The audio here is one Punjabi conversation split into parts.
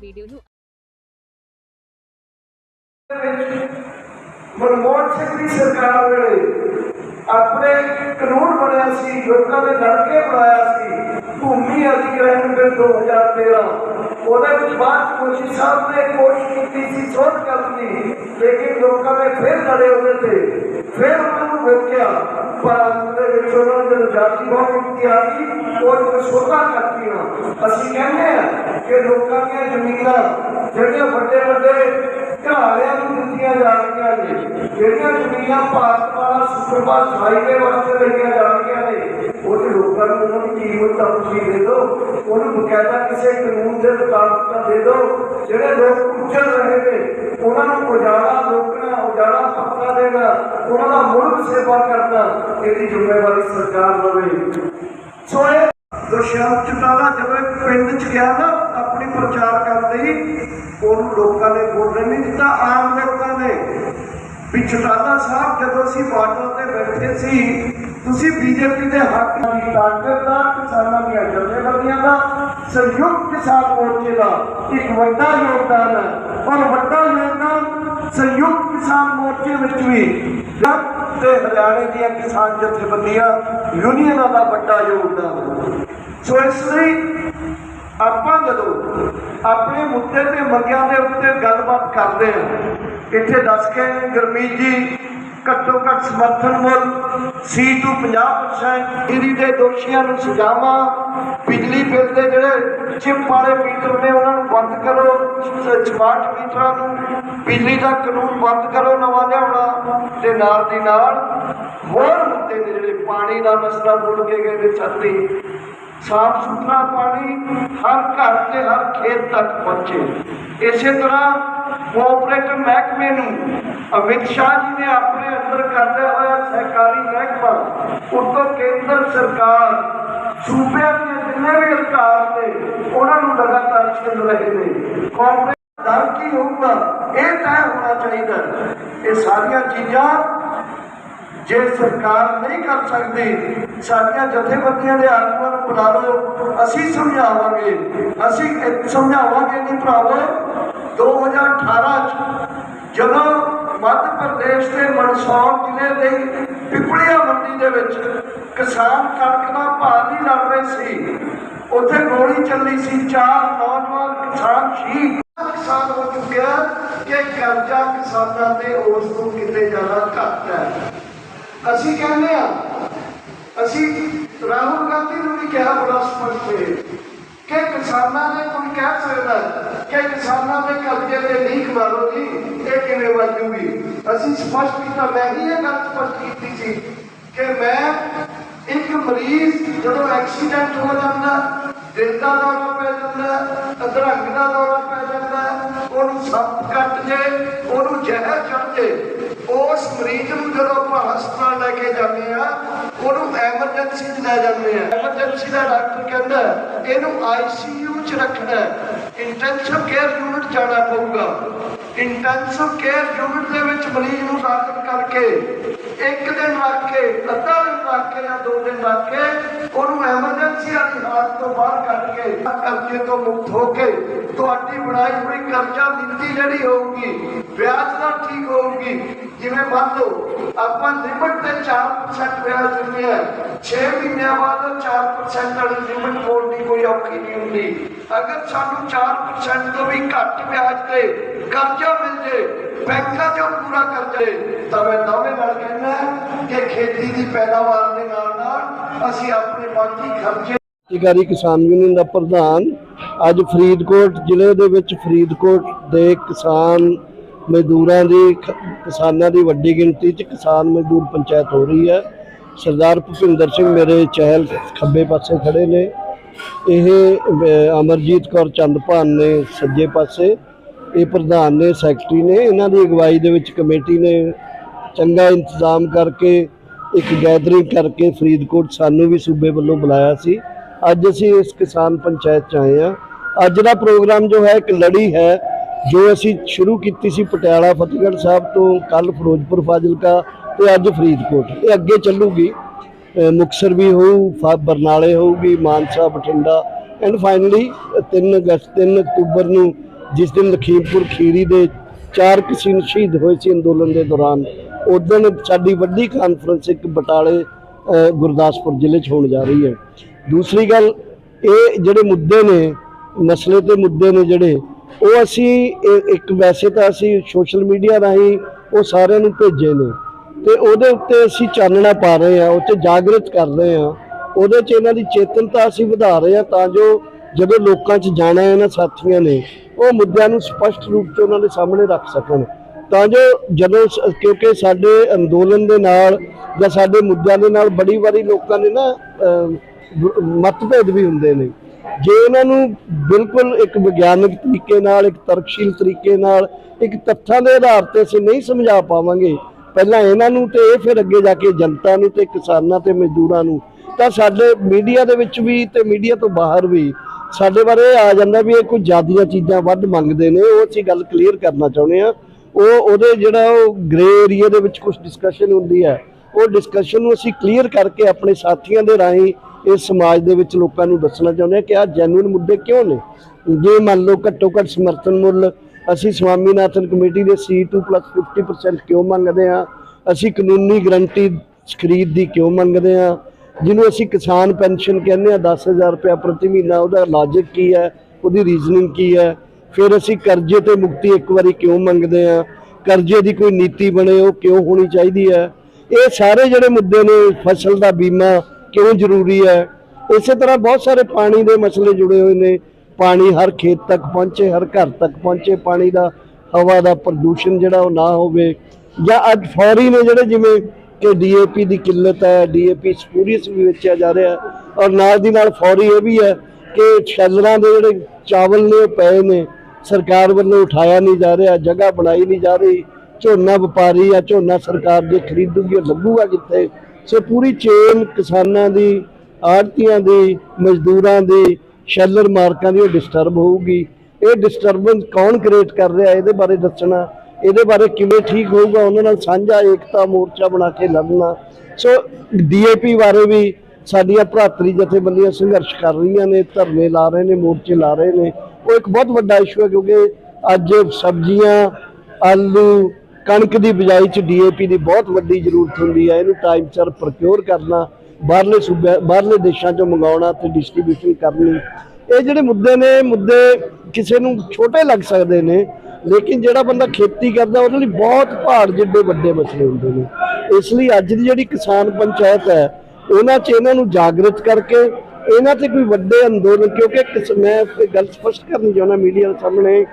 ਵੀਡੀਓ ਨੂੰ ਮਨਮੋਹਨ ਸਿੰਘ ਦੀ ਸਰਕਾਰ ਵੇਲੇ ਆਪਣੇ ਕਾਨੂੰਨ ਬਣਿਆ ਸੀ ਲੋਕਾਂ ਨੇ ਲੜ ਕੇ ਬਣਾਇਆ ਸੀ ਭੂਮੀ ਅਧਿਗ੍ਰਹਿਣ ਬਿੱਲ 2013 ਉਹਦੇ ਵਿੱਚ ਬਾਅਦ 'ਚ ਕੋਸ਼ੀ ਸਾਹਿਬ ਨੇ ਕੋਸ਼ਿਸ਼ ਕੀਤੀ ਸੀ ਸੋਧ ਕਰਨ ਦੀ ਲੇਕਿਨ ਲੋਕਾਂ ਨੇ ਫਿਰ ਲੜੇ ਉਹਦੇ ਤੇ ਫਿਰ ਉਹਨਾਂ ਨੂੰ ਰੋਕਿਆ ਪਰ ਅੰਤ ਦੇ ਵਿੱਚ ਉਹਨਾਂ ਨੇ ਜਦੋਂ ਜਾਤੀ ਬਹੁਤ ਆ ਗਈ। ਉਹ ਇੱਕ ਸੋਧਾ ਕਰਤੀਆਂ ਅਸੀਂ ਕਹਿੰਦੇ ਆ ਕਿ ਲੋਕਾਂ ਦੀਆਂ ਜ਼ਮੀਨਾਂ ਜਿਹੜੀਆਂ ਵੱਡੇ ਵੱਡੇ ਘਰਾਲਿਆਂ ਨੂੰ ਦਿੱਤੀਆਂ ਜਾ ਰਹੀਆਂ ਨੇ, ਜਿਹੜੀਆਂ ਜ਼ਮੀਨਾਂ ਭਾਰਤ ਵਾਲਾ ਸੁਪਰਫਾਸਟ ਹਾਈਵੇ ਵਾਸਤੇ ਲਈਆਂ ਜਾ ਰਹੀਆਂ ਨੇ ਉਹ ਲੋਕਾਂ ਨੂੰ ਉਹਨਾਂ ਦੀ ਕੀਮਤ ਤਾਂ ਤੁਸੀਂ ਦੇ ਦਿਓ। ਉਹਨੂੰ ਬਕਾਇਦਾ ਕਿਸੇ ਕਾਨੂੰਨ ਦੇ ਮੁਤਾਬਕ ਤਾਂ ਦੇ ਦਿਓ। ਜਿਹੜੇ ਲੋਕ ਉੱਜੜ ਰਹੇ ਨੇ, ਉਹਨਾਂ ਨੂੰ ਉਜਾੜਾ ਰੋਕਣਾ, ਉਜਾੜਾ ਪੱਕਾ ਦੇਣਾ, ਉਹਨਾਂ ਦਾ ਮੁਲਕ ਸੇਵਾ ਕਰਨਾ, ਇਹਦੀ ਜ਼ਿੰਮੇਵਾਰੀ ਸਰਕਾਰ ਲਵੇ ਸੋ ਇਹ ਦੁਸ਼ਯੰਤ ਚਟਾਲਾ ਜਦੋਂ ਪਿੰਡ ਚ ਗਿਆ ਨਾ, ਆਪਣੀ ਪ੍ਰਚਾਰ ਕਰਨ ਲਈ, ਉਹਨੂੰ ਲੋਕਾਂ ਨੇ ਵੋਟ ਨਹੀਂ ਦਿੱਤਾ, ਆਮ ਲੋਕਾਂ ਨੇ। ਵੀ ਚਟਾਲਾ ਸਾਹਿਬ ਜਦੋਂ ਅਸੀਂ ਬਾਰਡਰ ਤੇ ਬੈਠੇ ਸੀ, ਤੁਸੀਂ ਬੀਜੇਪੀ ਦੇ ਹੱਕ ਦੀ ਤਾਕਤ ਦਾ ਕਿਸਾਨਾਂ ਦੀਆਂ ਜਥੇਬੰਦੀਆਂ ਦਾ, ਸੰਯੁਕਤ ਕਿਸਾਨ ਮੋਰਚੇ ਦਾ ਇੱਕ ਵੱਡਾ ਯੋਗਦਾਨ ਹੈ। ਔਰ ਵੱਡਾ ਯੋਗਦਾਨ ਸੰਯੁਕਤ ਕਿਸਾਨ ਮੋਰਚੇ ਵਿੱਚ ਵੀ ਜਦ ਤੇ ਹਰਿਆਣੇ ਦੀਆਂ ਕਿਸਾਨ ਜਥੇਬੰਦੀਆਂ ਯੂਨੀਅਨਾਂ ਦਾ ਵੱਡਾ ਯੋਗਦਾਨ ਹੈ। ਸੋ ਇਸ ਲਈ ਆਪਾਂ ਜਦੋਂ ਆਪਣੇ ਮੁੱਦੇ ਤੇ ਮੰਗਿਆਂ ਦੇ ਉੱਤੇ ਗੱਲਬਾਤ ਕਰਦੇ ਹਾਂ ਇੱਥੇ ਦੱਸ ਕੇ ਗਰਮੀਤ ਜੀ, ਘੱਟੋ ਘੱਟ ਸਮਰਥਨ ਮੁੱਲ ਸੀ ਟੂ 50% ਇਹਦੀ ਦੇ ਦੋਸ਼ੀਆਂ ਨੂੰ ਸਜ਼ਾਵਾਂ, ਬਿਜਲੀ ਬਿੱਲ ਦੇ ਜਿਹੜੇ ਚਿਪ ਵਾਲੇ ਮੀਟਰ ਨੇ, ਉਹਨਾਂ ਨੂੰ ਬੰਦ ਕਰੋ ਸਮਾਰਟ ਮੀਟਰਾਂ ਨੂੰ, ਬਿਜਲੀ ਦਾ ਕਾਨੂੰਨ ਬੰਦ ਕਰੋ, ਨਵਾਂ ਲਿਆਉਣਾ ਤੇ ਨਾਲ ਦੀ ਨਾਲ ਹੋਰ ਮੁੱਦੇ ਨੇ ਜਿਹੜੇ ਪਾਣੀ ਦਾ ਮਸਲਾ ਭੁੱਲ ਕੇ ਗਏ ਨੇ ਛੱਤੀ ਸਾਫ਼ ਸੁਥਰਾ ਪਾਣੀ ਹਰ ਘਰ ਤੇ ਹਰ ਖੇਤ ਤੱਕ ਪਹੁੰਚੇ। ਇਸੇ ਤਰ੍ਹਾਂ ਕੋਆਪਰੇਟਿਵ ਮਹਿਕਮੇ ਨੂੰ ਅਮਿਤ ਸ਼ਾਹ ਜੀ ਨੇ ਆਪਣੇ ਅੰਦਰ ਕਰਦੇ ਹੋਇਆ ਸਹਿਕਾਰੀ ਮਹਿਕਮਾ, ਉੱਤੋਂ ਕੇਂਦਰ ਸਰਕਾਰ, ਸੂਬਿਆਂ ਦੇ ਜਿੰਨੇ ਵੀ ਅਧਿਕਾਰ ਨੇ, ਉਹਨਾਂ ਨੂੰ ਲਗਾਤਾਰ ਛਿਲ ਰਹੇ ਨੇ। ਕੋਆਪਰੇਟਿਵ ਦਰ ਕੀ ਹੋਊਗਾ? ਇਹ ਤੈਅ ਹੋਣਾ ਚਾਹੀਦਾ। ਇਹ ਸਾਰੀਆਂ ਚੀਜ਼ਾਂ ਜੇ ਸਰਕਾਰ ਨਹੀਂ ਕਰ ਸਕਦੀ, ਸਾਡੀਆਂ ਜਥੇਬੰਦੀਆਂ ਦੇ ਆਗੂਆਂ ਨੂੰ ਬੁਲਾ ਲਓ, ਅਸੀਂ ਸਮਝਾਵਾਂਗੇ। ਅਸੀਂ ਸਮਝਾਵਾਂਗੇ ਨਹੀਂ ਭਰਾਵੋ 2018 ਚ ਜਦੋਂ ਮੱਧ ਪ੍ਰਦੇਸ਼ ਦੇ ਮਨਸੌਰ ਜ਼ਿਲ੍ਹੇ ਦੇ ਪਿਪਲੀਆ ਮੰਡੀ ਦੇ ਵਿੱਚ ਕਿਸਾਨ ਕਣਕ ਦਾ ਭਾਅ ਨਹੀਂ ਲੜ ਰਹੇ ਸੀ, ਉੱਥੇ ਗੋਲੀ ਚੱਲੀ ਸੀ, ਚਾਰ ਨੌਜਵਾਨ ਕਿਸਾਨ ਸ਼ਹੀਦ। ਕਿਸਾਨ ਹੋ ਚੁੱਕਿਆ ਕਿ ਕਰਜ਼ਾ ਕਿਸਾਨਾਂ ਦੇ ਉਸ ਤੋਂ ਕਿਤੇ ਜ਼ਿਆਦਾ ਘੱਟ ਹੈ। ਅਸੀਂ ਕਹਿੰਦੇ ਆ, ਅਸੀਂ ਰਾਹੁਲ ਗਾਂਧੀ ਨੂੰ ਵੀ ਕਿਹਾ ਬੜਾ ਸਪਸ਼ਟ ਕਿ ਕਿਸਾਨਾਂ ਨੇ ਕੋਈ ਕਹਿ ਸਕਦਾ ਕਿ ਕਿਸਾਨਾਂ ਦੇ ਕਰਜ਼ੇ ਤੇ ਲੀਕ ਮਾਰੋ ਇਹ ਕਿਵੇਂ ਵਾਜੂਗੀ? ਅਸੀਂ ਸਪਸ਼ਟ ਕੀਤਾ, ਮੈਂ ਹੀ ਇਹ ਗੱਲ ਸਪਸ਼ਟ ਕੀਤੀ ਸੀ ਕਿ ਮੈਂ ਇੱਕ ਮਰੀਜ਼ ਜਦੋਂ ਐਕਸੀਡੈਂਟ ਹੋ ਜਾਂਦਾ, ਦਿਲ ਦਾ ਦੌਰਾ ਪੈ ਜਾਂਦਾ, ਅਧਰੰਗ ਦਾ ਦੌਰਾ ਪੈ ਜਾਂਦਾ, ਉਹਨੂੰ ਸੱਪ ਕੱਟ ਜੇ, ਉਹਨੂੰ ਜ਼ਹਿਰ ਮਰੀਜ਼ ਨੂੰ ਜਦੋਂ ਆਪਾਂ ਹਸਪਤਾਲ ਲੈ ਕੇ ਜਾਂਦੇ ਆ ਉਹਨੂੰ ਐਮਰਜੈਂਸੀ 'ਚ ਲੈ ਜਾਂਦੇ ਆ ਐਮਰਜੈਂਸੀ ਦਾ ਡਾਕਟਰ ਕਹਿੰਦਾ, ਇਹਨੂੰ ਆਈਸੀਯੂ 'ਚ ਰੱਖਣਾ ਇੰਟੈਂਸਿਵ ਕੇਅਰ ਯੂਨਿਟ ਜਾਣਾ ਪਊਗਾ। ਇੰਟੈਂਸਿਵ ਕੇਅਰ ਯੂਨਿਟ ਦੇ ਵਿੱਚ ਮਰੀਜ਼ ਨੂੰ ਦਾਖਲ ਕਰਕੇ ਇੱਕ ਦਿਨ ਰੱਖ ਕੇ, ਅੱਧਾ ਦਿਨ ਰੱਖ ਕੇ ਜਾਂ ਦੋ ਦਿਨ ਰੱਖ ਕੇ ਉਹਨੂੰ ਐਮਰਜੈਂਸੀ ਵਾਲੀ ਹਾਲਤ ਤੋਂ ਬਾਹਰ ਕੱਢ ਕੇ ਕਰਜ਼ੇ ਤੋਂ ਮੁਕਤ ਹੋ ਕੇ ਤੁਹਾਡੀ ਬਣਾਈ ਹੋਈ ਕਰਜ਼ਾ ਨੀਤੀ ਜਿਹੜੀ ਹੋਊਗੀ, ਵਿਆਜ ਦਰ ਠੀਕ ਹੋਊਗੀ। ਜਿਵੇਂ ਮੰਨ ਲਓ, ਆਪਾਂ ਲਿਮਟ ਤੇ 4% ਵਿਆਜ ਦਿੰਦੇ ਆ 6 ਮਹੀਨਿਆਂ ਬਾਅਦ 4% ਵਾਲੀ ਲਿਮਟ ਮੋੜਨੀ ਕੋਈ ਔਖੀ ਨਹੀਂ ਹੁੰਦੀ। ਅਗਰ ਸਾਨੂੰ 4% ਤੋਂ ਵੀ ਘੱਟ ਵਿਆਜ ਤੇ ਕਰਜ਼ਾ ਮਿਲ ਜੇ ਬੈਂਕਾਂ 'ਚੋਂ ਪੂਰਾ ਕਰਜ਼ਾ ਤਾਂ ਮੈਂ ਦਾਅਵੇ ਨਾਲ ਕਹਿੰਦਾ ਕਿ ਖੇਤੀ ਦੀ ਪੈਦਾਵਾਰ ਦੇ ਨਾਲ ਨਾਲ ਅਸੀਂ ਆਪਣੇ ਬਾਕੀ ਖਰਚੇ ਕ੍ਰਾਂਤੀਕਾਰੀ ਕਿਸਾਨ ਯੂਨੀਅਨ ਦਾ ਪ੍ਰਧਾਨ ਅੱਜ ਫਰੀਦਕੋਟ ਜ਼ਿਲ੍ਹੇ ਦੇ ਵਿੱਚ ਫਰੀਦਕੋਟ ਦੇ ਕਿਸਾਨ ਮਜ਼ਦੂਰਾਂ ਦੀ ਕਿਸਾਨਾਂ ਦੀ ਵੱਡੀ ਗਿਣਤੀ 'ਚ ਕਿਸਾਨ ਮਜ਼ਦੂਰ ਪੰਚਾਇਤ ਹੋ ਰਹੀ ਹੈ। ਸਰਦਾਰ ਭੁਪਿੰਦਰ ਸਿੰਘ ਮੇਰੇ ਚਹਿਲ ਖੱਬੇ ਪਾਸੇ ਖੜੇ ਨੇ। ਇਹ ਅਮਰਜੀਤ ਕੌਰ ਚੰਦਪਾਨ ਨੇ ਸੱਜੇ ਪਾਸੇ ਇਹ ਪ੍ਰਧਾਨ ਨੇ, ਸੈਕਟਰੀ ਨੇ, ਇਹਨਾਂ ਦੀ ਅਗਵਾਈ ਦੇ ਵਿੱਚ ਕਮੇਟੀ ਨੇ ਚੰਗਾ ਇੰਤਜ਼ਾਮ ਕਰਕੇ, ਇੱਕ ਗੈਦਰਿੰਗ ਕਰਕੇ ਫਰੀਦਕੋਟ ਸਾਨੂੰ ਵੀ ਸੂਬੇ ਵੱਲੋਂ ਬੁਲਾਇਆ ਸੀ। ਅੱਜ ਅਸੀਂ ਇਸ ਕਿਸਾਨ ਪੰਚਾਇਤ ਚ ਆਏ ਹਾਂ। ਅੱਜ ਦਾ ਪ੍ਰੋਗਰਾਮ ਜੋ ਹੈ, ਇੱਕ ਲੜੀ ਹੈ, ਜੋ ਅਸੀਂ ਸ਼ੁਰੂ ਕੀਤੀ ਸੀ ਪਟਿਆਲਾ ਫਤਿਹਗੜ੍ਹ ਸਾਹਿਬ ਤੋਂ ਕੱਲ ਫਿਰੋਜ਼ਪੁਰ ਫਾਜ਼ਿਲਕਾ ਤੇ ਅੱਜ ਫਰੀਦਕੋਟ। ਇਹ ਅੱਗੇ ਚੱਲੂਗੀ। ਅਹ ਮੁਕਤਸਰ ਵੀ ਹੋਊ, ਫਾ- ਬਰਨਾਲੇ ਹੋਊਗੀ, ਮਾਨਸਾ, ਬਠਿੰਡਾ। ਐਂਡ ਫਾਈਨਲੀ 3 ਅਗਸਤ 3 ਅਕਤੂਬਰ ਨੂੰ ਜਿਸ ਦਿਨ ਲਖੀਮਪੁਰ ਖੀਰੀ ਦੇ ਚਾਰ ਕਿਸਾਨ ਸ਼ਹੀਦ ਹੋਏ ਸੀ ਅੰਦੋਲਨ ਦੇ ਦੌਰਾਨ ਉਦੋਂ ਸਾਡੀ ਵੱਡੀ ਕਾਨਫਰੰਸ ਇੱਕ ਬਟਾਲੇ ਗੁਰਦਾਸਪੁਰ ਜ਼ਿਲ੍ਹੇ 'ਚ ਹੋਣ ਜਾ ਰਹੀ ਹੈ। ਦੂਸਰੀ ਗੱਲ, ਇਹ ਜਿਹੜੇ ਮੁੱਦੇ ਨੇ, ਨਸਲੇ ਤੇ ਮੁੱਦੇ ਨੇ ਜਿਹੜੇ, ਉਹ ਅਸੀਂ ਇੱਕ ਵੈਸੇ ਤਾਂ ਅਸੀਂ ਸੋਸ਼ਲ ਮੀਡੀਆ ਰਾਹੀਂ ਉਹ ਸਾਰਿਆਂ ਨੂੰ ਭੇਜੇ ਨੇ। ਤੇ ਉਹਦੇ ਉੱਤੇ ਅਸੀਂ ਚਾਨਣਾ ਪਾ ਰਹੇ ਹਾਂ, ਉੱਤੇ ਜਾਗਰਤ ਕਰ ਰਹੇ ਹਾਂ। ਉਹਦੇ 'ਚ ਇਹਨਾਂ ਦੀ ਚੇਤਨਤਾ ਅਸੀਂ ਵਧਾ ਰਹੇ ਹਾਂ ਤਾਂ ਜੋ ਜਦੋਂ ਲੋਕਾਂ 'ਚ ਜਾਣਾ ਇਹਨਾਂ ਸਾਥੀਆਂ ਨੇ, ਉਹ ਮੁੱਦਿਆਂ ਨੂੰ ਸਪਸ਼ਟ ਰੂਪ 'ਚ ਉਹਨਾਂ ਦੇ ਸਾਹਮਣੇ ਰੱਖ ਸਕਣ। ਤਾਂ ਜੋ ਜਦੋਂ ਸ- ਕਿਉਂਕਿ ਸਾਡੇ ਅੰਦੋਲਨ ਦੇ ਨਾਲ ਜਾਂ ਸਾਡੇ ਮੁੱਦਿਆਂ ਦੇ ਨਾਲ ਬੜੀ ਵਾਰੀ ਲੋਕਾਂ ਦੇ ਨਾ ਮਤਭੇਦ ਵੀ ਹੁੰਦੇ ਨੇ। ਜੇ ਇਹਨਾਂ ਨੂੰ ਬਿਲਕੁਲ ਇੱਕ ਵਿਗਿਆਨਕ ਤਰੀਕੇ ਨਾਲ, ਇੱਕ ਤਰਕਸ਼ੀਲ ਤਰੀਕੇ ਨਾਲ, ਇੱਕ ਤੱਥਾਂ ਦੇ ਆਧਾਰ ਤੇ ਅਸੀਂ ਨਹੀਂ ਸਮਝਾ ਪਾਵਾਂਗੇ, ਪਹਿਲਾਂ ਇਹਨਾਂ ਨੂੰ ਤੇ ਇਹ ਫਿਰ ਅੱਗੇ ਜਾ ਕੇ ਜਨਤਾ ਨੂੰ ਤੇ ਕਿਸਾਨਾਂ ਤੇ ਮਜ਼ਦੂਰਾਂ ਨੂੰ, ਤਾਂ ਸਾਡੇ ਮੀਡੀਆ ਦੇ ਵਿੱਚ ਵੀ ਤੇ ਮੀਡੀਆ ਤੋਂ ਬਾਹਰ ਵੀ ਸਾਡੇ ਬਾਰੇ ਇਹ ਆ ਜਾਂਦਾ ਵੀ ਇਹ ਕੋਈ ਜ਼ਿਆਦੀਆਂ ਚੀਜ਼ਾਂ ਵੱਧ ਮੰਗਦੇ ਨੇ, ਉਹ ਅਸੀਂ ਗੱਲ ਕਲੀਅਰ ਕਰਨਾ ਚਾਹੁੰਦੇ ਆ ਉਹ ਉਹਦੇ ਜਿਹੜਾ ਉਹ ਗ੍ਰੇ ਏਰੀਆ ਦੇ ਵਿੱਚ ਕੁਝ ਡਿਸਕਸ਼ਨ ਹੁੰਦੀ ਹੈ, ਉਹ ਡਿਸਕਸ਼ਨ ਨੂੰ ਅਸੀਂ ਕਲੀਅਰ ਕਰਕੇ ਆਪਣੇ ਸਾਥੀਆਂ ਦੇ ਰਾਹੀਂ ਇਸ ਸਮਾਜ ਦੇ ਵਿੱਚ ਲੋਕਾਂ ਨੂੰ ਦੱਸਣਾ ਚਾਹੁੰਦੇ ਹਾਂ ਕਿ ਆਹ ਜੈਨੂਇਨ ਮੁੱਦੇ ਕਿਉਂ ਨੇ? ਜੇ ਮੰਨ ਲਓ ਘੱਟੋ ਘੱਟ ਸਮਰਥਨ ਮੁੱਲ, ਅਸੀਂ ਸਵਾਮੀਨਾਥਨ ਕਮੇਟੀ ਦੇ C2 50% ਕਿਉਂ ਮੰਗਦੇ ਹਾਂ? ਅਸੀਂ ਕਾਨੂੰਨੀ ਗਰੰਟੀ ਖਰੀਦ ਦੀ ਕਿਉਂ ਮੰਗਦੇ ਹਾਂ? ਜਿਹਨੂੰ ਅਸੀਂ ਕਿਸਾਨ ਪੈਨਸ਼ਨ ਕਹਿੰਦੇ ਆ 10000 ਰੁਪਏ ਪ੍ਰਤੀ ਮਹੀਨਾ, ਉਹਦਾ ਲਾਜਿਕ ਕੀ ਹੈ? ਉਹਦੀ ਰੀਜ਼ਨਿੰਗ ਕੀ ਹੈ? ਫਿਰ ਅਸੀਂ ਕਰਜ਼ੇ ਤੇ ਮੁਕਤੀ ਇੱਕ ਵਾਰੀ ਕਿਉਂ ਮੰਗਦੇ ਆ ਕਰਜ਼ੇ ਦੀ ਕੋਈ ਨੀਤੀ ਬਣੇ, ਉਹ ਕਿਉਂ ਹੋਣੀ ਚਾਹੀਦੀ ਹੈ? ਇਹ ਸਾਰੇ ਜਿਹੜੇ ਮੁੱਦੇ ਨੇ, ਫਸਲ ਦਾ ਬੀਮਾ ਕਿਉਂ ਜ਼ਰੂਰੀ ਹੈ? ਇਸੇ ਤਰ੍ਹਾਂ ਬਹੁਤ ਸਾਰੇ ਪਾਣੀ ਦੇ ਮਸਲੇ ਜੁੜੇ ਹੋਏ ਨੇ। ਪਾਣੀ ਹਰ ਖੇਤ ਤੱਕ ਪਹੁੰਚੇ, ਹਰ ਘਰ ਤੱਕ ਪਹੁੰਚੇ, ਪਾਣੀ ਦਾ, ਹਵਾ ਦਾ ਪ੍ਰਦੂਸ਼ਣ ਜਿਹੜਾ ਉਹ ਨਾ ਹੋਵੇ। ਜਾਂ ਅੱਜ ਫੌਰੀ ਨੇ ਜਿਹੜੇ ਜਿਵੇਂ ਕਿ ਡੀਏਪੀ ਦੀ ਕਿੱਲਤ ਹੈ ਡੀਏਪੀ ਸਪੂਰੀਅਸ ਵੀ ਵੇਚਿਆ ਜਾ ਰਿਹਾ ਔਰ ਨਾਲ ਦੀ ਨਾਲ ਫੌਰੀ ਇਹ ਵੀ ਹੈ ਕਿ ਸ਼ੈਲਰਾਂ ਦੇ ਜਿਹੜੇ ਚਾਵਲ ਨੇ, ਉਹ ਪਏ ਨੇ। ਸਰਕਾਰ ਵੱਲੋਂ ਉਠਾਇਆ ਨਹੀਂ ਜਾ ਰਿਹਾ, ਜਗ੍ਹਾ ਬਣਾਈ ਨਹੀਂ ਜਾ ਰਹੀ। ਝੋਨਾ ਵਪਾਰੀ ਆ, ਝੋਨਾ ਸਰਕਾਰ ਜੇ ਖਰੀਦੂਗੀ, ਉਹ ਲੱਗੂਗਾ ਕਿੱਥੇ? ਸੋ ਪੂਰੀ ਚੇਨ ਕਿਸਾਨਾਂ ਦੀ ਆੜਤੀਆਂ ਦੀ, ਮਜ਼ਦੂਰਾਂ ਦੀ, ਸ਼ੈਲਰ ਮਾਰਕਾਂ ਦੀ ਉਹ ਡਿਸਟਰਬ ਹੋਊਗੀ। ਇਹ ਡਿਸਟਰਬੈਂਸ ਕੌਣ ਕ੍ਰੀਏਟ ਕਰ ਰਿਹਾ, ਇਹਦੇ ਬਾਰੇ ਦੱਸਣਾ। ਇਹਦੇ ਬਾਰੇ ਕਿਵੇਂ ਠੀਕ ਹੋਊਗਾ? ਉਹਨਾਂ ਨਾਲ ਸਾਂਝਾ ਏਕਤਾ ਮੋਰਚਾ ਬਣਾ ਕੇ ਲੜਨਾ। ਸੋ ਡੀਏਪੀ ਬਾਰੇ ਵੀ ਸਾਡੀਆਂ ਭਰਾਤਰੀ ਜਥੇਬੰਦੀਆਂ ਸੰਘਰਸ਼ ਕਰ ਰਹੀਆਂ ਨੇ, ਧਰਨੇ ਲਾ ਰਹੇ ਨੇ, ਮੋਰਚੇ ਲਾ ਰਹੇ ਨੇ। ਉਹ ਇੱਕ ਬਹੁਤ ਵੱਡਾ ਇਸ਼ੂ ਹੈ ਕਿਉਂਕਿ ਅੱਜ ਸਬਜ਼ੀਆਂ, ਆਲੂ, ਕਣਕ ਦੀ ਬਿਜਾਈ 'ਚ ਡੀਏਪੀ ਦੀ ਬਹੁਤ ਵੱਡੀ ਜ਼ਰੂਰਤ ਹੁੰਦੀ ਹੈ। ਇਹਨੂੰ ਟਾਈਮ ਸਿਰ ਪ੍ਰੋਕਿਉਰ ਕਰਨਾ, ਬਾਹਰਲੇ ਸੂਬੇ ਬਾਹਰਲੇ ਦੇਸ਼ਾਂ 'ਚੋਂ ਮੰਗਾਉਣਾ ਤੇ ਡਿਸਟ੍ਰੀਬਿਊਸ਼ਨ ਕਰਨੀ। ਇਹ ਜਿਹੜੇ ਮੁੱਦੇ ਨੇ, ਮੁੱਦੇ ਕਿਸੇ ਨੂੰ ਛੋਟੇ ਲੱਗ ਸਕਦੇ ਨੇ, ਲੇਕਿਨ ਜਿਹੜਾ ਬੰਦਾ ਖੇਤੀ ਕਰਦਾ, ਉਹਦੇ ਲਈ ਬਹੁਤ ਪਹਾੜ ਜਿੱਡੇ ਵੱਡੇ ਮਸਲੇ ਹੁੰਦੇ ਨੇ। ਇਸ ਲਈ ਅੱਜ ਦੀ ਜਿਹੜੀ ਕਿਸਾਨ ਪੰਚਾਇਤ ਹੈ, ਉਹਨਾਂ 'ਚ ਇਹਨਾਂ ਨੂੰ ਜਾਗਰਤ ਕਰਕੇ, ਇਹਨਾਂ ਤੇ ਕੋਈ ਵੱਡੇ ਅੰਦੋਲਨ, ਕਿਉਂਕਿ ਕਿਸ- ਮੈਂ ਇਹ ਗੱਲ ਸਪਸ਼ਟ ਕਰਨੀ ਚਾਹੁੰਦਾ ਮੀਡੀਆ ਦੇ ਸਾਹਮਣੇ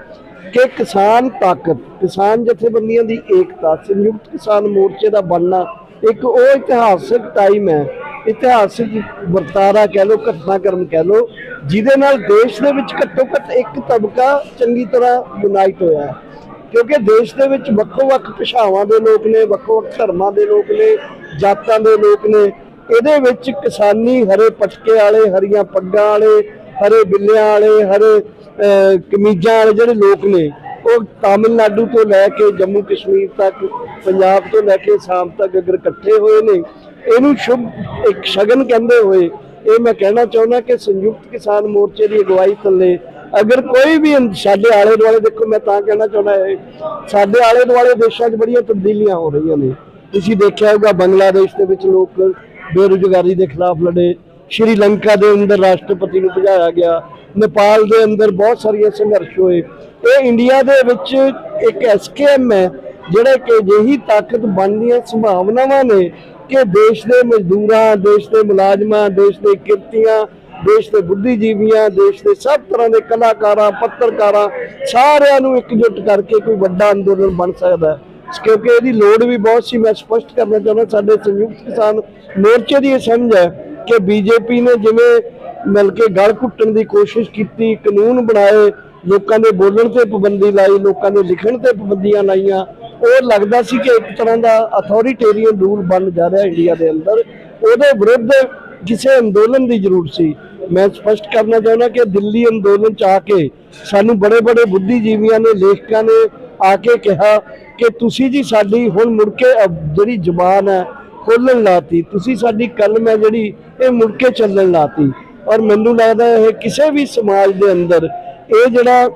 ਕਿ ਕਿਸਾਨ ਤਾਕਤ, ਕਿਸਾਨ ਜਥੇਬੰਦੀਆਂ ਦੀ ਏਕਤਾ, ਸੰਯੁਕਤ ਕਿਸਾਨ ਮੋਰਚੇ ਦਾ ਬਣਨਾ ਇੱਕ ਉਹ ਇਤਿਹਾਸਕ ਟਾਈਮ ਹੈ। ਇਤਿਹਾਸਕ ਵਰਤਾਰਾ ਕਹਿ ਲਓ, ਘਟਨਾਕ੍ਰਮ ਕਹਿ ਲਓ ਜਿਹਦੇ ਨਾਲ ਦੇਸ਼ ਦੇ ਵਿੱਚ ਘੱਟੋ ਘੱਟ ਇੱਕ ਤਬਕਾ ਚੰਗੀ ਤਰ੍ਹਾਂ ਯੂਨਾਈਟ ਹੋਇਆ ਹੈ। ਕਿਉਂਕਿ ਦੇਸ਼ ਦੇ ਵਿੱਚ ਵੱਖੋ-ਵੱਖ ਭਾਸ਼ਾਵਾਂ ਦੇ ਲੋਕ ਨੇ, ਵੱਖੋ-ਵੱਖ ਧਰਮਾਂ ਦੇ ਲੋਕ ਨੇ, ਜਾਤਾਂ ਦੇ ਲੋਕ ਨੇ। ਇਹਦੇ ਵਿੱਚ ਕਿਸਾਨੀ ਹਰੇ ਪਟਕੇ ਵਾਲੇ, ਹਰੀਆਂ ਪੱਗਾਂ ਵਾਲੇ, ਹਰੇ ਬਿੱਲਿਆਂ ਵਾਲੇ, ਹਰੇ ਕਮੀਜ਼ਾਂ ਵਾਲੇ ਜਿਹੜੇ ਲੋਕ ਨੇ, ਉਹ ਤਾਮਿਲਨਾਡੂ ਤੋਂ ਲੈ ਕੇ ਜੰਮੂ ਕਸ਼ਮੀਰ ਤੱਕ, ਪੰਜਾਬ ਤੋਂ ਲੈ ਕੇ ਸ਼ਾਮ ਤੱਕ ਅਗਰ ਇਕੱਠੇ ਹੋਏ ਨੇ, ਇਹਨੂੰ ਸ਼ੁਭ, ਇੱਕ ਸ਼ਗਨ ਕਹਿੰਦੇ ਹੋਏ ਇਹ ਮੈਂ ਕਹਿਣਾ ਚਾਹੁੰਦਾ ਕਿ ਸੰਯੁਕਤ ਕਿਸਾਨ ਮੋਰਚੇ ਦੀ ਅਗਵਾਈ ਥੱਲੇ ਅਗਰ ਕੋਈ ਵੀ ਸਾਡੇ ਆਲੇ ਦੁਆਲੇ, ਦੇਖੋ ਮੈਂ ਤਾਂ ਕਹਿਣਾ ਚਾਹੁੰਦਾ ਸਾਡੇ ਆਲੇ ਦੁਆਲੇ ਦੇਸ਼ਾਂ 'ਚ ਬੜੀਆਂ ਤਬਦੀਲੀਆਂ ਹੋ ਰਹੀਆਂ ਨੇ। ਤੁਸੀਂ ਦੇਖਿਆ ਹੋਗਾ ਬੰਗਲਾਦੇਸ਼ ਦੇ ਵਿੱਚ ਲੋਕ ਬੇਰੁਜ਼ਗਾਰੀ ਦੇ ਖਿਲਾਫ ਲੜੇ ਸ਼੍ਰੀਲੰਕਾ ਦੇ ਅੰਦਰ ਰਾਸ਼ਟਰਪਤੀ ਨੂੰ ਭਜਾਇਆ ਗਿਆ, ਨੇਪਾਲ ਦੇ ਅੰਦਰ ਬਹੁਤ ਸਾਰੀਆਂ ਸੰਘਰਸ਼ ਹੋਏ। ਇਹ ਇੰਡੀਆ ਦੇ ਵਿੱਚ ਇੱਕ ਐਸਕੇਐਮ ਹੈ, ਜਿਹੜਾ ਕਿ ਅਜਿਹੀ ਤਾਕਤ ਬਣਨ ਦੀਆਂ ਸੰਭਾਵਨਾਵਾਂ ਨੇ ਕਿ ਦੇਸ਼ ਦੇ ਮਜ਼ਦੂਰਾਂ, ਦੇਸ਼ ਦੇ ਮੁਲਾਜ਼ਮਾਂ, ਦੇਸ਼ ਦੇ ਕਿਰਤੀਆਂ, ਦੇਸ਼ ਦੇ ਬੁੱਧੀਜੀਵੀਆਂ, ਦੇਸ਼ ਦੇ ਸਭ ਤਰ੍ਹਾਂ ਦੇ ਕਲਾਕਾਰਾਂ, ਪੱਤਰਕਾਰਾਂ ਸਾਰਿਆਂ ਨੂੰ ਇਕਜੁੱਟ ਕਰਕੇ ਕੋਈ ਵੱਡਾ ਅੰਦੋਲਨ ਬਣ ਸਕਦਾ ਹੈ। ਕਿਉਂਕਿ ਇਹਦੀ ਲੋੜ ਵੀ ਬਹੁਤ ਸੀ। ਮੈਂ ਸਪਸ਼ਟ ਕਰਨਾ ਚਾਹੁੰਦਾ, ਸਾਡੇ ਸੰਯੁਕਤ ਕਿਸਾਨ ਮੋਰਚੇ ਦੀ ਇਹ ਸਮਝ ਹੈ ਕਿ ਬੀਜੇਪੀ ਨੇ ਜਿਵੇਂ ਮਿਲ ਕੇ ਗਲ ਘੁੱਟਣ ਦੀ ਕੋਸ਼ਿਸ਼ ਕੀਤੀ, ਕਾਨੂੰਨ ਬਣਾਏ, ਲੋਕਾਂ ਦੇ ਬੋਲਣ ਤੇ ਪਾਬੰਦੀ ਲਾਈ, ਲੋਕਾਂ ਦੇ ਲਿਖਣ ਤੇ ਪਾਬੰਦੀਆਂ ਲਾਈਆਂ ਉਹ ਲੱਗਦਾ ਸੀ ਕਿ ਇੱਕ ਤਰ੍ਹਾਂ ਦਾ ਅਥਾਰਟੇਰੀਅਨ ਰੂਲ ਬਣ ਜਾ ਰਿਹਾ ਇੰਡੀਆ ਦੇ ਅੰਦਰ। ਉਹਦੇ ਵਿਰੁੱਧ ਕਿਸੇ ਅੰਦੋਲਨ ਦੀ ਜ਼ਰੂਰਤ ਸੀ। ਮੈਂ ਸਪਸ਼ਟ ਕਰਨਾ ਚਾਹੁੰਦਾ ਕਿ ਦਿੱਲੀ ਅੰਦੋਲਨ ਚ ਆ ਕੇ ਸਾਨੂੰ ਬੜੇ ਬੜੇ ਬੁੱਧੀਜੀਵੀਆਂ ਨੇ, ਲੇਖਕਾਂ ਨੇ ਆ ਕੇ ਕਿਹਾ ਕਿ ਤੁਸੀਂ ਜੀ ਸਾਡੀ ਹੁਣ ਮੁੜ ਕੇ ਅਹ ਜਿਹੜੀ ਜ਼ੁਬਾਨ ਹੈ ਖੋਲਣ ਲਾਤੀ। ਤੁਸੀਂ ਸਾਡੀ ਕਲਮ ਹੈ ਜਿਹੜੀ, ਇਹ ਮੁੜ ਕੇ ਚੱਲਣ ਲਾਤੀ। ਔਰ ਮੈਨੂੰ ਲੱਗਦਾ ਇਹ ਕਿਸੇ ਵੀ ਸਮਾਜ ਦੇ ਅੰਦਰ ਇਹ ਜਿਹੜਾ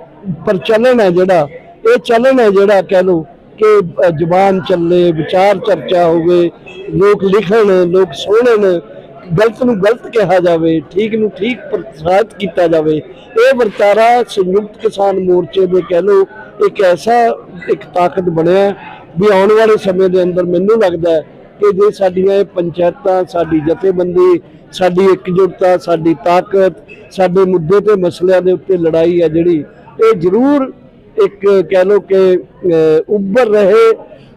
ਪ੍ਰਚਲਨ ਹੈ ਜਿਹੜਾ, ਇਹ ਚੱਲਣ ਹੈ ਜਿਹੜਾ ਕਹਿ ਲਓ ਕਿ ਅ, ਜ਼ੁਬਾਨ ਚੱਲੇ ਵਿਚਾਰ ਚਰਚਾ ਹੋਵੇ ਲੋਕ ਲਿਖਣ ਲੋਕ ਸੁਣਨ ਗਲਤ ਨੂੰ ਗਲਤ ਕਿਹਾ ਜਾਵੇ ਠੀਕ ਨੂੰ ਠੀਕ ਪ੍ਰਸਾਰਿਤ ਕੀਤਾ ਜਾਵੇ ਇਹ ਵਰਤਾਰਾ ਸੰਯੁਕਤ ਕਿਸਾਨ ਮੋਰਚੇ ਦੇ ਕਹਿ ਲਓ ਇੱਕ ਐਸਾ ਇੱਕ ਤਾਕਤ ਬਣਿਆ ਵੀ ਆਉਣ ਵਾਲੇ ਸਮੇਂ ਦੇ ਅੰਦਰ ਮੈਨੂੰ ਲੱਗਦਾ ਹੈ ਕਿ ਜੇ ਸਾਡੀਆਂ ਇਹ ਪੰਚਾਇਤਾਂ ਸਾਡੀ ਜਥੇਬੰਦੀ ਸਾਡੀ ਇਕਜੁੱਟਤਾ ਸਾਡੀ ਤਾਕਤ ਸਾਡੇ ਮੁੱਦੇ ਤੇ ਮਸਲਿਆਂ ਦੇ ਉੱਤੇ ਲੜਾਈ ਹੈ ਜਿਹੜੀ ਇਹ ਜ਼ਰੂਰ ਇੱਕ ਕਹਿ ਲਓ ਕਿ ਉੱਭਰ ਰਹੇ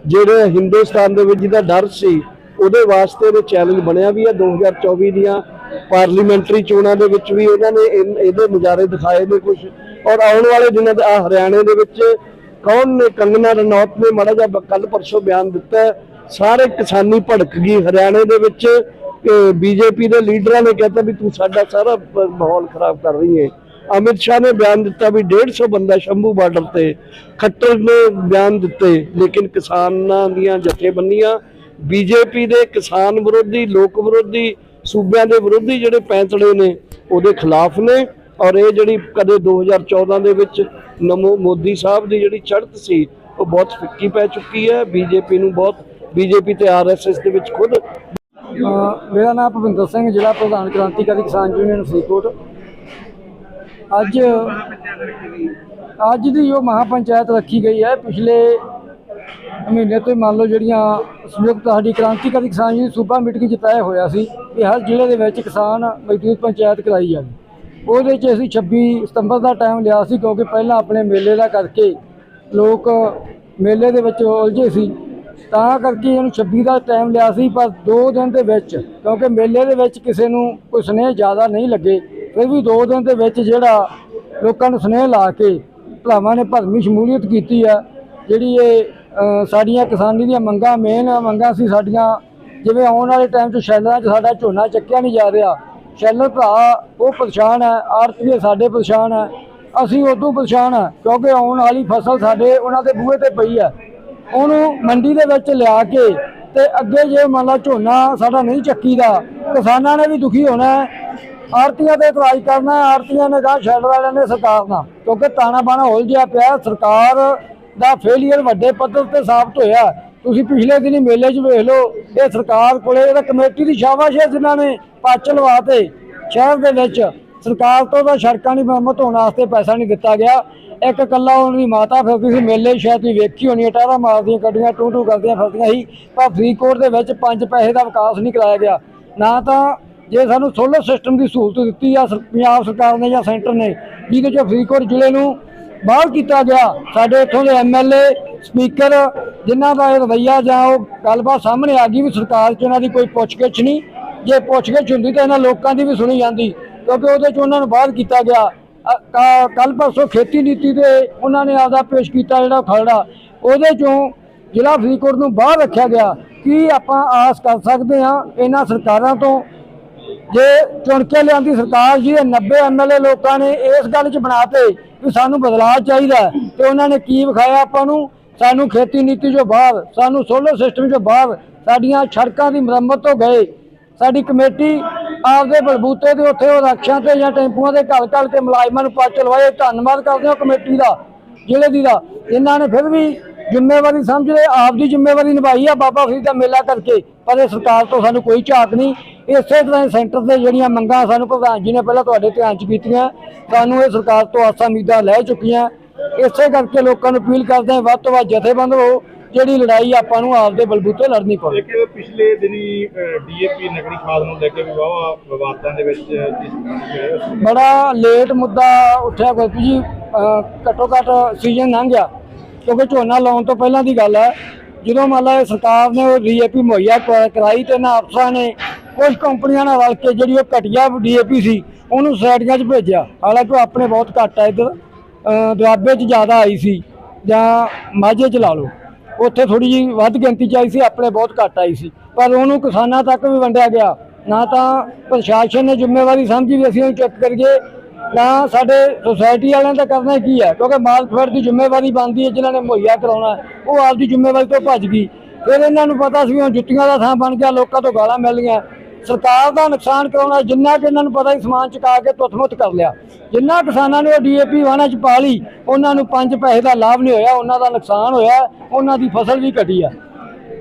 ਜਿਹੜੇ ਹਿੰਦੁਸਤਾਨ ਦੇ ਵਿੱਚ ਜਿਹਦਾ ਡਰ ਸੀ, ਉਹਦੇ ਵਾਸਤੇ ਇਹ ਚੈਲੰਜ ਬਣਿਆ ਵੀ ਹੈ 2024 ਦੀਆਂ ਪਾਰਲੀਮੈਂਟਰੀ ਚੋਣਾਂ ਦੇ ਵਿੱਚ ਵੀ ਉਹਨਾਂ ਨੇ ਇਨ- ਇਹਦੇ ਨਜ਼ਾਰੇ ਦਿਖਾਏ ਨੇ ਕੁਝ ਔਰ ਆਉਣ ਵਾਲੇ ਦਿਨਾਂ ਦੇ ਆ ਹਰਿਆਣੇ ਦੇ ਵਿੱਚ ਕੌਣ ਨੇ ਕੰਗਨਾ ਰਣੌਤ ਨੇ ਮਾੜਾ ਜਿਹਾ ਕੱਲ ਪਰਸੋਂ ਬਿਆਨ ਦਿੱਤਾ। ਸਾਰੇ ਕਿਸਾਨੀ ਭੜਕ ਗਈ ਹਰਿਆਣੇ ਦੇ ਵਿੱਚ। ਬੀਜੇਪੀ ਦੇ ਲੀਡਰਾਂ ਨੇ ਕਹਿੰਦਾ ਵੀ ਤੂੰ ਸਾਡਾ ਸਾਰਾ ਮਾਹੌਲ ਖਰਾਬ ਕਰ ਰਹੀ ਹੈ ਅਮਿਤ ਸ਼ਾਹ ਨੇ ਬਿਆਨ ਦਿੱਤਾ ਵੀ 150 ਬੰਦਾ ਸ਼ੰਭੂ ਬਾਰਡਰ ਤੇ ਖੱਟਰ ਨੇ ਬਿਆਨ ਦਿੱਤੇ, ਲੇਕਿਨ ਕਿਸਾਨਾਂ ਦੀਆਂ ਜਥੇਬੰਦੀਆਂ, ਬੀਜੇਪੀ ਦੇ ਕਿਸਾਨ ਵਿਰੋਧੀ, ਲੋਕ ਵਿਰੋਧੀ, ਸੂਬਿਆਂ ਦੇ ਵਿਰੋਧੀ ਜਿਹੜੇ ਪੈਂਤੜੇ ਨੇ, ਉਹਦੇ ਖਿਲਾਫ ਨੇ। ਔਰ ਇਹ ਜਿਹੜੀ ਕਦੇ 2014 ਦੇ ਵਿੱਚ ਨਮੋ ਮੋਦੀ ਸਾਹਿਬ ਦੀ ਜਿਹੜੀ ਚੜ੍ਹਤ ਸੀ, ਉਹ ਬਹੁਤ ਫਿੱਕੀ ਪੈ ਚੁੱਕੀ ਹੈ। ਬੀਜੇਪੀ ਨੂੰ ਬਹੁਤ, ਬੀਜੇਪੀ ਤੇ ਆਰਐਸਐਸ ਦੇ ਵਿੱਚ ਖੁਦ ਮੇਰਾ ਨਾਮ ਭਵਿੰਦਰ ਸਿੰਘ, ਜ਼ਿਲ੍ਹਾ ਪ੍ਰਧਾਨ ਕ੍ਰਾਂਤੀਕਾਰੀ ਕਿਸਾਨ ਯੂਨੀਅਨ ਫਰੀਦਕੋਟ। ਅੱਜ ਅੱਜ ਦੀ ਜੋ ਮਹਾਪੰਚਾਇਤ ਰੱਖੀ ਗਈ ਹੈ। ਪਿਛਲੇ ਮਹੀਨੇ ਤੋਂ ਹੀ ਮੰਨ ਲਓ ਜਿਹੜੀਆਂ ਸੰਯੁਕਤ ਸਾਡੀ ਕ੍ਰਾਂਤੀਕਾਰੀ ਕਿਸਾਨ ਯੂਨੀਅਨ ਸੂਬਾ ਮੀਟਿੰਗ 'ਚ ਤੈਅ ਹੋਇਆ ਸੀ ਕਿ ਹਰ ਜ਼ਿਲ੍ਹੇ ਦੇ ਵਿੱਚ ਕਿਸਾਨ ਮਜ਼ਦੂਰ ਪੰਚਾਇਤ ਕਰਾਈ ਜਾਵੇ। ਉਹਦੇ 'ਚ ਅਸੀਂ 26 ਸਤੰਬਰ ਦਾ ਟਾਈਮ ਲਿਆ ਸੀ ਕਿਉਂਕਿ ਪਹਿਲਾਂ ਆਪਣੇ ਮੇਲੇ ਦਾ ਕਰਕੇ ਲੋਕ ਮੇਲੇ ਦੇ ਵਿੱਚ ਉਲਝੇ ਸੀ। ਤਾਂ ਕਰਕੇ ਇਹਨੂੰ 26 ਦਾ ਟਾਈਮ ਲਿਆ ਸੀ, ਪਰ 2 ਦਿਨ ਦੇ ਵਿੱਚ ਕਿਉਂਕਿ ਮੇਲੇ ਦੇ ਵਿੱਚ ਕਿਸੇ ਨੂੰ ਕੋਈ ਸੁਨੇਹ ਜ਼ਿਆਦਾ ਨਹੀਂ ਲੱਗੇ। ਇਹ ਵੀ 2 ਦਿਨ ਦੇ ਵਿੱਚ ਜਿਹੜਾ ਲੋਕਾਂ ਨੂੰ ਸੁਨੇਹ ਲਾ ਕੇ ਭਰਾਵਾਂ ਨੇ ਭਰਮੀ ਸ਼ਮੂਲੀਅਤ ਕੀਤੀ ਆ, ਜਿਹੜੀ ਇਹ ਸਾਡੀਆਂ ਕਿਸਾਨੀ ਦੀਆਂ ਮੰਗਾਂ ਮੇਨ ਮੰਗਾਂ ਸੀ ਸਾਡੀਆਂ। ਜਿਵੇਂ ਆਉਣ ਵਾਲੇ ਟਾਈਮ 'ਚ ਸ਼ੈਲਰਾਂ 'ਚ ਸਾਡਾ ਝੋਨਾ ਚੱਕਿਆ ਨਹੀਂ ਜਾ ਰਿਹਾ। ਸ਼ੈਲਰ ਭਰਾ, ਉਹ ਪਰੇਸ਼ਾਨ ਹੈ, ਆੜਤੀਏ ਸਾਡੇ ਪਰੇਸ਼ਾਨ ਹੈ। ਅਸੀਂ ਉਦੋਂ ਪਰੇਸ਼ਾਨ ਹੈ, ਕਿਉਂਕਿ ਆਉਣ ਵਾਲੀ ਫਸਲ ਸਾਡੇ ਉਹਨਾਂ ਦੇ ਬੂਹੇ ਤੇ ਪਈ ਹੈ। ਉਹਨੂੰ ਮੰਡੀ ਦੇ ਵਿੱਚ ਲਿਆ ਕੇ ਤੇ ਅੱਗੇ ਜੇ ਮੰਨ ਲਾ ਝੋਨਾ ਸਾਡਾ ਨਹੀਂ ਚੱਕੀਦਾ, ਕਿਸਾਨਾਂ ਨੇ ਵੀ ਦੁਖੀ ਹੋਣਾ ਆਰਤੀਆਂ ਤੇ ਇਤਰਾਜ਼ ਕਰਨਾ ਹੈ ਆਰਤੀਆਂ ਨੇ ਕਹਾ ਸ਼ੈਲਰ ਵਾਲਿਆਂ ਨੇ ਸਰਕਾਰ ਨਾਲ ਕਿਉਂਕਿ ਤਾਣਾ ਬਾਣਾ ਉਲਝਿਆ ਪਿਆ, ਸਰਕਾਰ ਦਾ ਫੇਲੀਅਰ ਵੱਡੇ ਪੱਧਰ ਤੇ ਸਾਬਤ ਹੋਇਆ। ਤੁਸੀਂ ਪਿਛਲੇ ਦਿਨੀ ਮੇਲੇ 'ਚ ਵੇਖ ਲਓ, ਇਹ ਸਰਕਾਰ ਕੋਲੇ, ਇਹਦਾ ਕਮੇਟੀ ਦੀ ਸ਼ਾਬਾਸ਼ ਹੈ ਜਿਨ੍ਹਾਂ ਨੇ ਪੱਚ ਲਵਾਤੇ ਸ਼ਹਿਰ ਦੇ ਵਿੱਚ। ਸਰਕਾਰ ਤੋਂ ਤਾਂ ਸੜਕਾਂ ਨਹੀਂ ਮੁਰੰਮਤ ਹੋਣ ਵਾਸਤੇ ਪੈਸਾ ਨਹੀਂ ਦਿੱਤਾ ਗਿਆ। ਇੱਕ ਕੱਲਾ ਉਹਨਾਂ ਦੀ ਮਾਤਾ ਫਿਰਦੀ ਸੀ ਮੇਲੇ ਸ਼ਾਇਦ ਤੁਸੀਂ ਵੇਖੀ ਹੋਣੀ ਟਾਰਾ ਮਾਰਦੀਆਂ ਗੱਡੀਆਂ ਟੂ ਟੂ ਕਰਦੀਆਂ ਫਿਰਦੀਆਂ ਸੀ ਪਰ ਫਰੀਦਕੋਟ ਦੇ ਵਿੱਚ ਪੰਜ ਪੈਸੇ ਦਾ ਵਿਕਾਸ ਨਹੀਂ ਕਰਾਇਆ ਗਿਆ। ਨਾ ਤਾਂ ਜੇ ਸਾਨੂੰ ਸੋਲਰ ਸਿਸਟਮ ਦੀ ਸਹੂਲਤ ਦਿੱਤੀ ਆ, ਸਰ- ਪੰਜਾਬ ਸਰਕਾਰ ਨੇ ਜਾਂ ਸੈਂਟਰ ਨੇ ਜਿਹਦੇ ਚ ਫਰੀਦਕੋਟ ਜ਼ਿਲ੍ਹੇ ਨੂੰ ਬਾਹਰ ਕੀਤਾ ਗਿਆ, ਸਾਡੇ ਇੱਥੋਂ ਦੇ ਐਮਐਲਏ ਸਪੀਕਰ, ਜਿਨ੍ਹਾਂ ਦਾ ਇਹ ਰਵੱਈਆ ਜਾਂ ਉਹ ਗੱਲਬਾਤ ਸਾਹਮਣੇ ਆ ਗਈ ਵੀ ਸਰਕਾਰ 'ਚ ਉਹਨਾਂ ਦੀ ਕੋਈ ਪੁੱਛਗਿੱਛ ਨਹੀਂ। ਜੇ ਪੁੱਛਗਿੱਛ ਹੁੰਦੀ ਤਾਂ ਇਹਨਾਂ ਲੋਕਾਂ ਦੀ ਵੀ ਸੁਣੀ ਜਾਂਦੀ, ਕਿਉਂਕਿ ਉਹਦੇ 'ਚ ਉਹਨਾਂ ਨੂੰ ਬਾਹਰ ਕੀਤਾ ਗਿਆ। ਕੱਲ ਪਰਸੋਂ ਖੇਤੀ ਨੀਤੀ ਦੇ ਉਹਨਾਂ ਨੇ ਆਪਦਾ ਪੇਸ਼ ਕੀਤਾ ਜਿਹੜਾ ਖਰੜਾ। ਉਹਦੇ 'ਚੋਂ ਜ਼ਿਲ੍ਹਾ ਫਰੀਦਕੋਟ ਨੂੰ ਬਾਹਰ ਰੱਖਿਆ ਗਿਆ। ਕੀ ਆਪਾਂ ਆਸ ਕਰ ਸਕਦੇ ਹਾਂ ਇਹਨਾਂ ਸਰਕਾਰਾਂ ਤੋਂ ਜੇ ਚੁਣ ਕੇ ਲਿਆਂਦੀ ਸਰਕਾਰ ਜੀ ਜਿਹਦੇ 90 ਐਮਐਲਏ ਲੋਕਾਂ ਨੇ ਇਸ ਗੱਲ 'ਚ ਬਣਾਤੇ ਕਿ ਸਾਨੂੰ ਬਦਲਾਅ ਚਾਹੀਦਾ ਹੈ, ਤੇ ਉਹਨਾਂ ਨੇ ਕੀ ਵਿਖਾਇਆ ਆਪਾਂ ਨੂੰ? ਸਾਨੂੰ ਖੇਤੀ ਨੀਤੀ ਚੋਂ ਬਾਹਰ ਸਾਨੂੰ ਸੋਲਰ ਸਿਸਟਮ ਚੋਂ ਬਾਹਰ ਸਾਡੀਆਂ ਸੜਕਾਂ ਦੀ ਮੁਰੰਮਤ ਤੋਂ ਗਏ। ਸਾਡੀ ਕਮੇਟੀ ਆਪਦੇ ਬਲਬੂਤੇ ਦੇ ਉੱਥੇ ਉਹ ਰਕਸ਼ਾਂ ਤੇ ਜਾਂ ਟੈਂਪੂਆਂ ਦੇ ਘਲ ਘਲ ਕੇ ਮੁਲਾਜ਼ਮਾਂ ਨੂੰ ਪਾ ਚਲਵਾਏ। ਧੰਨਵਾਦ ਕਰਦੇ ਹਾਂ ਕਮੇਟੀ ਦਾ ਜ਼ਿਲ੍ਹੇ ਦੀ ਦਾ। ਇਹਨਾਂ ਨੇ ਫਿਰ ਵੀ ਜ਼ਿੰਮੇਵਾਰੀ ਸਮਝਦੇ ਆਪ ਦੀ ਜ਼ਿੰਮੇਵਾਰੀ ਨਿਭਾਈ ਆ ਬਾਬਾ ਫਰੀਦ ਦਾ ਮੇਲਾ ਕਰਕੇ ਪਰ ਇਹ ਸਰਕਾਰ ਤੋਂ ਸਾਨੂੰ ਕੋਈ ਝਾਕ ਨਹੀਂ। ਇਸੇ ਤਰ੍ਹਾਂ ਹੀ ਸੈਂਟਰ ਤੇ ਜਿਹੜੀਆਂ ਮੰਗਾਂ ਸਾਨੂੰ ਪ੍ਰਧਾਨ ਜੀ ਨੇ ਪਹਿਲਾਂ ਤੁਹਾਡੇ ਧਿਆਨ 'ਚ ਕੀਤੀਆਂ ਸਾਨੂੰ ਇਹ ਸਰਕਾਰ ਤੋਂ ਆਸਾਂ ਉਮੀਦਾਂ ਲੈ ਚੁੱਕੀਆਂ। ਇਸੇ ਕਰਕੇ ਲੋਕਾਂ ਨੂੰ ਅਪੀਲ ਕਰਦੇ ਹਾਂ ਵੱਧ ਤੋਂ ਵੱਧ ਜਥੇਬੰਦ ਹੋ ਜਿਹੜੀ ਲੜਾਈ ਆਪਾਂ ਨੂੰ ਆਪਦੇ ਬਲਬੂਤੇ ਲੜਨੀ ਪਵੇ। ਇੱਕ ਪਿਛਲੇ ਦਿਨੀ ਡੀਏਪੀ ਨਕਲੀ ਖਾਦ ਨੂੰ ਲੈ ਕੇ ਵੀ ਵਾਵਾ ਵਿਵਾਦਾਂ ਦੇ ਵਿੱਚ ਬੜਾ ਲੇਟ ਮੁੱਦਾ ਉੱਠਿਆ ਗੁਰਪ੍ਰੀਤ ਜੀ ਘੱਟੋ ਘੱਟ ਸੀਜ਼ਨ ਲੰਘ ਗਿਆ। ਕਿਉਂਕਿ ਝੋਨਾ ਲਾਉਣ ਤੋਂ ਪਹਿਲਾਂ ਦੀ ਗੱਲ ਹੈ, ਜਦੋਂ ਮੰਨ ਲਾ ਸਰਕਾਰ ਨੇ ਉਹ ਡੀਏਪੀ ਮੁਹੱਈਆ ਕਰਾ- ਕਰਾਈ ਤੇ ਨਾ ਅਫਸਰਾਂ ਨੇ ਕੁਝ ਕੰਪਨੀਆਂ ਨਾਲ ਰਲ ਕੇ ਜਿਹੜੀ ਉਹ ਘਟੀਆ ਡੀਏਪੀ ਸੀ, ਉਹਨੂੰ ਸੋਸਾਇਟੀਆਂ 'ਚ ਭੇਜਿਆ। ਹਾਲਾਂਕਿ ਉਹ ਆਪਣੇ ਬਹੁਤ ਘੱਟ ਆ ਇੱਧਰ ਦੁਆਬੇ 'ਚ ਜ਼ਿਆਦਾ ਆਈ ਸੀ ਜਾਂ ਮਾਝੇ 'ਚ ਲਾ ਲਓ। ਉੱਥੇ ਥੋੜੀ ਜਿਹੀ ਵੱਧ ਗਿਣਤੀ 'ਚ ਆਈ ਸੀ, ਆਪਣੇ ਬਹੁਤ ਘੱਟ ਆਈ ਸੀ। ਪਰ ਉਹਨੂੰ ਕਿਸਾਨਾਂ ਤੱਕ ਵੀ ਵੰਡਿਆ ਗਿਆ। ਨਾ ਤਾਂ ਪ੍ਰਸ਼ਾਸਨ ਨੇ ਜ਼ਿੰਮੇਵਾਰੀ ਸਮਝੀ ਵੀ ਅਸੀਂ ਉਹਨੂੰ ਚੈੱਕ ਕਰੀਏ ਨਾ ਸਾਡੇ ਸੁਸਾਇਟੀ ਵਾਲਿਆਂ ਦਾ ਕਰਨਾ ਕੀ ਹੈ? ਕਿਉਂਕਿ ਮਾਲਕਫੇਡ ਦੀ ਜ਼ਿੰਮੇਵਾਰੀ ਬਣਦੀ ਹੈ, ਜਿਨ੍ਹਾਂ ਨੇ ਮੁਹੱਈਆ ਕਰਾਉਣਾ ਉਹ ਆਪਦੀ ਜ਼ਿੰਮੇਵਾਰੀ ਤੋਂ ਭੱਜ ਗਈ। ਫਿਰ ਇਹਨਾਂ ਨੂੰ ਪਤਾ ਸੀ ਵੀ ਹੁਣ ਜੁੱਤੀਆਂ ਦਾ ਥਾਂ ਬਣ ਗਿਆ, ਲੋਕਾਂ ਤੋਂ ਗਾਲਾਂ ਮਿਲ ਗਈਆਂ ਸਰਕਾਰ ਦਾ ਨੁਕਸਾਨ ਕਰਾਉਣਾ, ਜਿੰਨਾ ਕਿ ਇਹਨਾਂ ਨੂੰ ਪਤਾ ਹੀ ਸਮਾਨ ਚੁਕਾ ਕੇ ਤੁੱਤ-ਮੁੱਤ ਕਰ ਲਿਆ। ਜਿੰਨਾ ਕਿਸਾਨਾਂ ਨੇ ਉਹ ਡੀਏਪੀ ਵਾਹਨਾਂ 'ਚ ਪਾ ਲਈ, ਉਹਨਾਂ ਨੂੰ ਪੰਜ ਪੈਸੇ ਦਾ ਲਾਭ ਨਹੀਂ ਹੋਇਆ, ਉਹਨਾਂ ਦਾ ਨੁਕਸਾਨ ਹੋਇਆ, ਉਹਨਾਂ ਦੀ ਫਸਲ ਵੀ ਘਟੀ ਆ।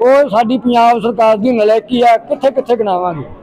ਉਹ ਸਾਡੀ ਪੰਜਾਬ ਸਰਕਾਰ ਦੀ ਨਲਾਇਕੀ ਆ ਕਿੱਥੇ ਕਿੱਥੇ ਗਣਾਵਾਂਗੇ?